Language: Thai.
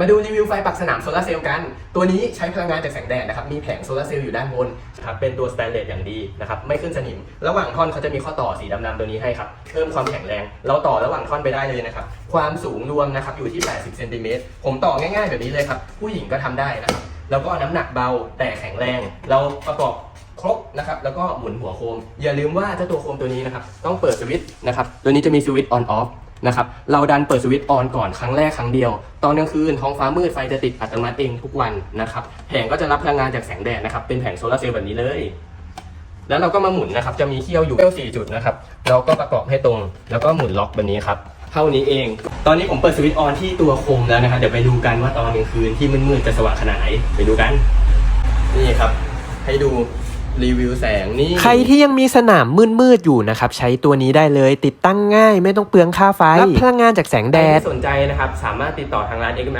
มาดูรีวิวไฟปักสนามโซลาร์เซลล์กัน ตัวนี้ใช้พลังงานจากแสงแดดนะครับ มีแผงโซลาร์เซลล์อยู่ด้านบนครับเป็นตัวสแตนเลสอย่างดีนะครับ ไม่ขึ้นสนิม ระหว่างท่อนเขาจะมีข้อต่อสีดำๆตัวนี้ให้ครับ เพิ่มความแข็งแรง เราต่อระหว่างท่อนไปได้เลยนะครับ ความสูงรวมนะครับอยู่ที่ 80 เซนติเมตร ผมต่อง่ายๆแบบนี้เลยครับ ผู้หญิงก็ทำได้นะครับ แล้วก็น้ำหนักเบาแต่แข็งแรง เราประกอบครบนะครับ แล้วก็หมุนหัวโคม อย่าลืมว่าเจ้าตัวโคมตัวนี้นะครับ ต้องเปิดสวิตช์นะครับ ตัวนี้จะมีสวิตช์ออนออฟ นะครับเราดันเปิดสวิตช์ออนก่อนครั้งแรกครั้งเดียว ตอนกลางคืนท้องฟ้ามืดไฟจะติดอัตโนมัติเองทุกวันนะครับแผงก็จะรับพลังงานจากแสงแดดนะครับเป็นแผงโซลาร์เซลล์แบบนี้เลย แล้วเราก็มาหมุนนะครับจะมีเขี้ยวอยู่เขี้ยวสี่จุดนะครับเราก็ประกอบให้ตรง แล้วก็หมุนล็อกแบบนี้ครับเท่านี้เอง ตอนนี้ผมเปิดสวิตช์ออนที่ตัวโคมแล้วนะครับเดี๋ยวไปดูกันว่าตอนกลางคืนที่มืดๆจะสว่างขนาดไหนไปดูกัน นี่ครับ ให้ดู รีวิวแสงนี่ ใครที่ยังมีสนามมืดๆอยู่นะครับ ใช้ตัวนี้ได้เลยติดตั้งง่าย ไม่ต้องเปลืองค่าไฟรับพลังงานจากแสงแดใครดที่สนใจนะครับ สามารถติดต่อทางร้าน XML